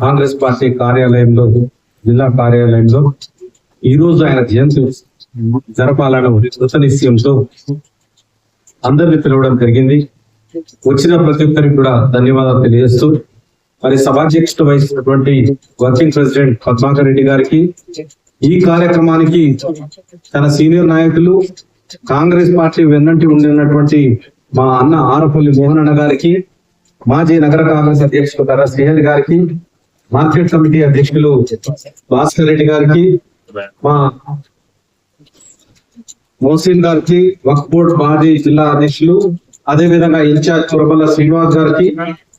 Congress party కార్యాలయంలో జిల్లా కార్యాలయంలో ఈ రోజు ఆయన జయంతి జరపాలని కృత నిశ్చయంతో అందరిని పిలవడం జరిగింది. వచ్చిన ప్రతి ఒక్కరికి కూడా ధన్యవాదాలు తెలియజేస్తూ మరి సభాధ్యక్షుడు వహించినటువంటి వర్కింగ్ ప్రెసిడెంట్ పద్మాకర్ రెడ్డి గారికి ఈ కార్యక్రమానికి తన సీనియర్ నాయకులు కాంగ్రెస్ పార్టీ వెన్నంటి ఉండినటువంటి మా అన్న ఆరపల్లి మోహన్ అన్న గారికి మాజీ నగర కాంగ్రెస్ అధ్యక్షులు కర్ర శ్రీహరి గారికి మార్కెట్ కమిటీ అధ్యక్షులు భాస్కర్ రెడ్డి గారికి మా మోసిన్ గారికి వక్ఫ్ బోర్డ్ మాజీ జిల్లా అధ్యక్షులు అదే విధంగా ఇన్ఛార్జ్ చురబల్ల శ్రీనివాస్ గారికి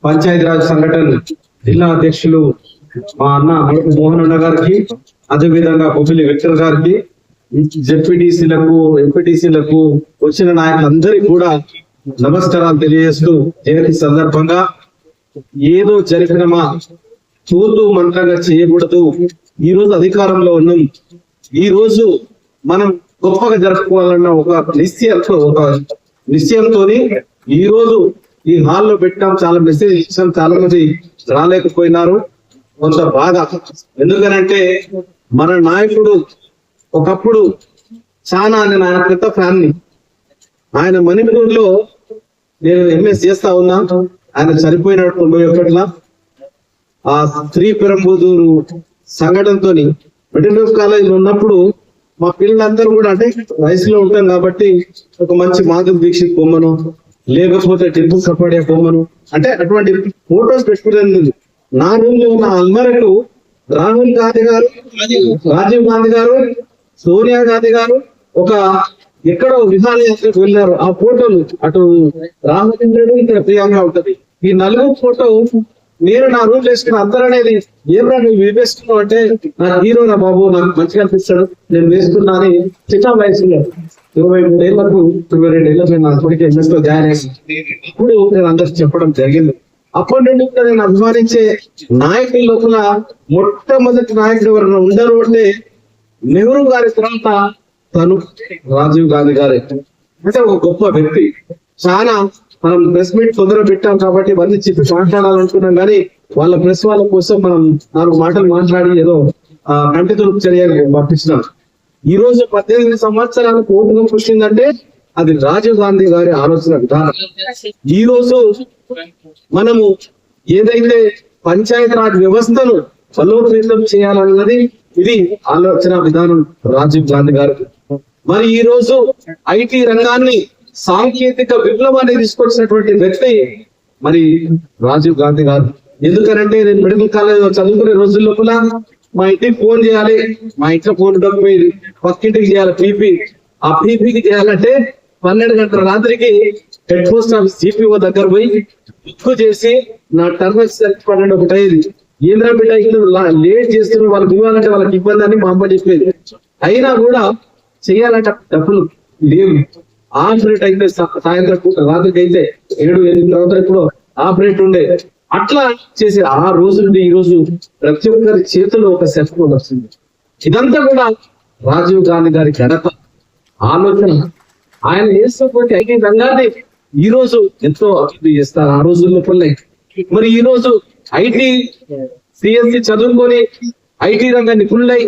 పంచాయతీ రాజ్ సంఘటన జిల్లా అధ్యక్షులు మా అన్న మోహన్ అన్న గారికి అదే విధంగా బొబ్బిలి గారికి జెడ్పీటీసీలకు ఎంపీటీసీలకు వచ్చిన నాయకులందరికీ కూడా నమస్కారాలు తెలియజేస్తూ జయంతి సందర్భంగా ఏదో జరిపినమా చూతూ మంత్రంగా చేయకూడదు. ఈ రోజు అధికారంలో ఉన్నాం. ఈ రోజు మనం గొప్పగా జరుపుకోవాలన్న ఒక నిశ్చయంతో ఒక నిశ్చయంతో ఈ రోజు ఈ హాల్లో పెట్టాం. చాలా మెసేజ్ ఇచ్చాం. చాలా మంది రాలేకపోయినారు. కొంత బాధ. ఎందుకనంటే మన నాయకుడు ఒకప్పుడు చాలా నేను ఆయన పెద్ద ఫ్యాన్ని ఆయన మణిపూర్లో నేను ఎంఎస్ చేస్తా ఉన్నా. ఆయన చనిపోయినట్టు తొంభై ఒకటిలా. ఆ స్త్రీ పెరంబూదూరు సంఘటనతో మిడిల్ కాలేజీలో ఉన్నప్పుడు మా పిల్లలందరూ కూడా అంటే వయసులో ఉంటాం కాబట్టి ఒక మంచి మాధవ్ దీక్షిత్ బొమ్మను లేకపోతే టిప్పు కపాడే బొమ్మను అంటే అటువంటి ఫోటోస్ పెట్టుకునేది నా రూమ్లో ఉన్న అల్మరకు రాహుల్ గాంధీ గారు రాజీవ్ గాంధీ గారు సోనియా గాంధీ గారు ఒక ఎక్కడో విహారయాత్రకు వెళ్ళారు. ఆ ఫోటోలు అటు రామచంద్రుడు ఇక్కడ ప్రియంగా ఉంటది. ఈ నలుగురు ఫోటో నేను నా రూమ్ వేసుకున్న అందరూ అనేది ఏం నువ్వు ఇవి అంటే నా హీరో నా బాబు నాకు మంచిగా అనిపిస్తాడు నేను వేసుకున్నా అని చిన్న వయసులో ఇరవై మూడేళ్ళకు ఇరవై రెండు ఏళ్ళకు నేను నా కొడుకు ఎంఎస్లో జాయిన్ అయ్యాను. ఇప్పుడు నేను అందరికి చెప్పడం జరిగింది. అప్పటి నుండి కూడా నేను అభిమానించే నాయకుల లోపల మొట్టమొదటి నాయకుడు ఎవరైనా ఉండరు అంటే నెహ్రూ గారి తర్వాత తను రాజీవ్ గాంధీ గారే. అంటే ఒక గొప్ప వ్యక్తి. చాలా మనం ప్రెస్ మీట్ తొందర పెట్టాం కాబట్టి ఇవన్నీ చెప్పి మాట్లాడాలనుకున్నాం కానీ వాళ్ళ ప్రెస్ వాళ్ళ కోసం మనం నాలుగు మాటలు మాట్లాడి ఏదో కంటి తొలుపు చర్య పంపించినాం. ఈ రోజు పద్దెనిమిది సంవత్సరాలకు ఓటుగా పుట్టిందంటే అది రాజీవ్ గాంధీ గారి ఆలోచన విధానం. ఈ రోజు మనము ఏదైతే పంచాయతీరాజ్ వ్యవస్థను బలోపేతం చేయాలన్నది ఇది ఆలోచన విధానం రాజీవ్ గాంధీ గారు. మరి ఈ రోజు ఐటీ రంగాన్ని సాంకేతిక విప్లవాన్ని తీసుకొచ్చినటువంటి వ్యక్తి మరి రాజీవ్ గాంధీ గారు. ఎందుకనంటే నేను మెడికల్ కాలేజ్ చదువుకునే రోజుల లోపల మా ఇంటికి ఫోన్ చేయాలి. మా ఇంట్లో ఫోన్ డబ్బు పక్కింటికి చేయాలి పీపీ. ఆ పీపీకి చేయాలంటే పన్నెండు గంటల రాత్రికి హెడ్ పోస్ట్ ఆఫీస్ సిపిఓ దగ్గర పోయి బుక్ చేసి నా టర్మ్ పన్నెండు ఒకటి అయ్యేది ఏంద్రా బిడ్డ ఇక్కడ లేట్ చేస్తున్నారు వాళ్ళకి ఇవ్వాలంటే వాళ్ళకి ఇబ్బంది అని మా అమ్మ చెప్పేది. అయినా కూడా చేయాలంటే డబ్బులు లేవు. ఆపరేట్ అయితే సాయంత్రం పూట రాత్రికి అయితే ఏడు ఎనిమిది తర్వాత ఇప్పుడు ఆపరేట్ ఉండే. అట్లా చేసి ఆ రోజు నుండి ఈ రోజు ప్రతి ఒక్కరి చేతిలో ఒక సెల్ ఫోన్ వస్తుంది. ఇదంతా కూడా రాజీవ్ గాంధీ గారి ఘనత. ఆలోచన ఆయన చేస్తున్నటువంటి ఐటీ రంగాన్ని ఈ రోజు ఎంతో అభివృద్ధి చేస్తారు. ఆ రోజుల్లో పల్లె మరి ఈ రోజు ఐటీ సిఎస్సి చదువుకొని ఐటీ రంగాన్ని నిపుణులై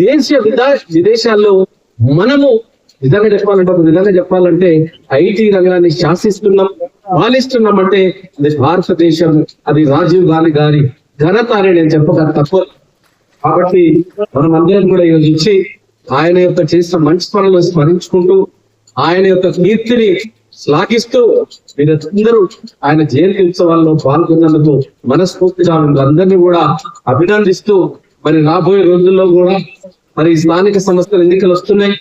దేశీయ విదా- విదేశాల్లో మనము నిజంగా చెప్పాలంటే ఒక విధంగా చెప్పాలంటే ఐటీ రంగాన్ని శాసిస్తున్నాం పాలిస్తున్నాం అంటే అది భారతదేశం అది రాజీవ్ గాంధీ గారి ఘనత అని నేను చెప్పక తక్కువ కాబట్టి మనం అందరం కూడా ఈరోజు ఇచ్చి ఆయన యొక్క చేసిన మంచి పనులు స్మరించుకుంటూ ఆయన యొక్క కీర్తిని శ్లాఘిస్తూ మీరందరూ ఆయన జయంతి ఉత్సవాల్లో పాల్గొన్నందుకు మనస్ఫూర్తిగా అందరినీ కూడా అభినందిస్తూ మరి రాబోయే రోజుల్లో కూడా మరి స్థానిక సంస్థల ఎన్నికలు వస్తున్నాయి.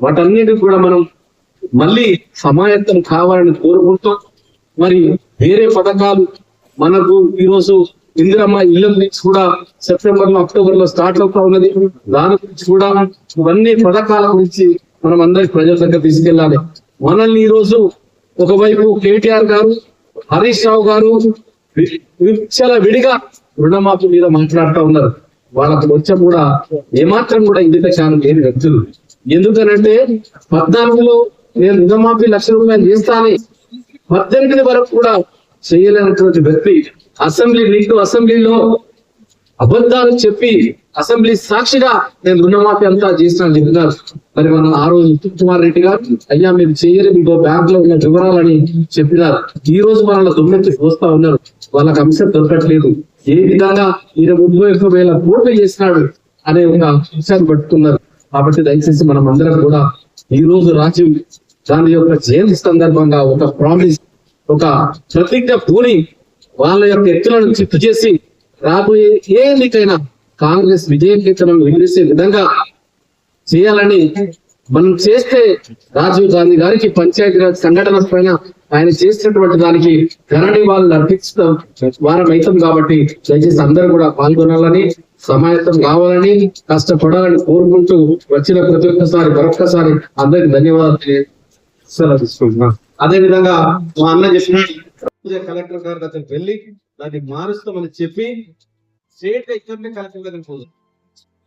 వాటన్నిటికి కూడా మనం మళ్ళీ సమాయత్తం కావాలని కోరుకుంటూ మరి వేరే పథకాలు మనకు ఈ రోజు ఇందిరమ్మ ఇళ్ళ గురించి కూడా సెప్టెంబర్లో అక్టోబర్లో స్టార్ట్ అవుతా ఉన్నది. దాని గురించి కూడా ఇవన్నీ పథకాల గురించి మనం అందరి ప్రజల దగ్గర తీసుకెళ్ళాలి. మనల్ని ఈరోజు ఒకవైపు కేటీఆర్ గారు హరీష్ రావు గారు వి- విచ్చల విడిగా రుణమాఫీ మీద మాట్లాడుతూ ఉన్నారు. వాళ్ళకు వచ్చా కూడా ఏమాత్రం కూడా ఇంటి జ్ఞానం లేని వ్యక్తులు ఎందుకనంటే పద్నాలుగులో నేను రుణమాఫీ లక్ష రూపాయలు చేస్తానని పద్దెనిమిది వరకు కూడా చేయలేనటువంటి వ్యక్తి అసెంబ్లీ నీకు అసెంబ్లీలో అబద్ధాలు చెప్పి అసెంబ్లీ సాక్షిగా నేను రుణమాఫీ అంతా చేసినాను చెప్తున్నారు మరి మన ఆ రోజు ఉత్తమ్ కుమార్ రెడ్డి గారు అయ్యా మీరు చేయరు మీకు బ్యాంక్లో ఉన్న వివరాలని చెప్పినారు. ఈ రోజు మనల్ని దుమ్మెత్తి చూస్తా ఉన్నారు. వాళ్ళకి అంశం దొరకట్లేదు. ఏ విధంగా ఇరవై ముప్పై ఒక్క వేల కోట్లు చేసినాడు అనే ఒక విషయాన్ని పట్టుకున్నారు. కాబట్టి దయచేసి మనం అందరం కూడా ఈ రోజు రాజీవ్ దాని యొక్క జయంతి సందర్భంగా ఒక ప్రామిస్ ఒక ప్రతిజ్ఞ పూని వాళ్ళ యొక్క ఎత్తులను చిత్తు చేసి రాబోయే ఏ ఎన్నికైనా కాంగ్రెస్ విజయ కేతనం ఎగిరేసే విధంగా చేయాలని మనం చేస్తే రాజీవ్ గాంధీ గారికి పంచాయతీరాజ్ సంఘటన పైన ఆయన చేసినటువంటి దానికి ధరణి వాళ్ళు అర్పించడం వారం అవుతాం కాబట్టి దయచేసి అందరూ కూడా పాల్గొనాలని సమాయత్తం కావాలని కష్టపడాలని కోరుకుంటూ వచ్చిన ప్రతి ఒక్కసారి మరొక్కసారి అందరికి ధన్యవాదాలు అదే విధంగా మా అన్న చెప్పిన కలెక్టర్ గారి దగ్గరికి వెళ్ళి దాన్ని మారుస్తామని చెప్పి స్టేట్గా ఇక్కడనే కలెక్టర్ గారికి పోదు.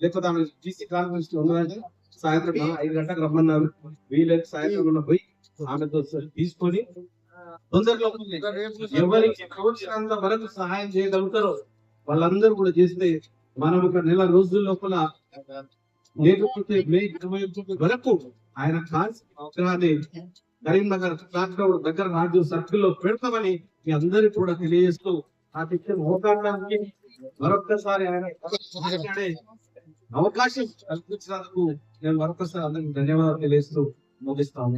లేకపోతే ఆమె టీసీ కాన్ఫరెన్స్లో ఉన్నదంటే. సాయంత్రం ఐదు గంటలకు రమ్మన్నారు. వీళ్ళకి సాయంత్రం ఉన్న పోయి ఆమెతో తీసుకొని తొందరలో ఎవరికి తోచినంత వరకు సహాయం చేయగలుగుతారో వాళ్ళందరూ కూడా చేస్తే మనం ఒక నెల రోజుల లోపల లేకపోతే మే ఇరవై వరకు ఆయన కాల్సి కరీంనగర్ ప్లాట్ఫామ్ దగ్గర రాజు సర్కిల్లో పెడతామని మీ అందరికి కూడా తెలియజేస్తూ ఆ పిక్చర్ అవకాశానికి మరొక్కసారి ఆయన మాట్లాడే అవకాశం కల్పించినందుకు నేను మరొకసారి అందరికి ధన్యవాదాలు తెలియజేస్తూ ముగిస్తాను.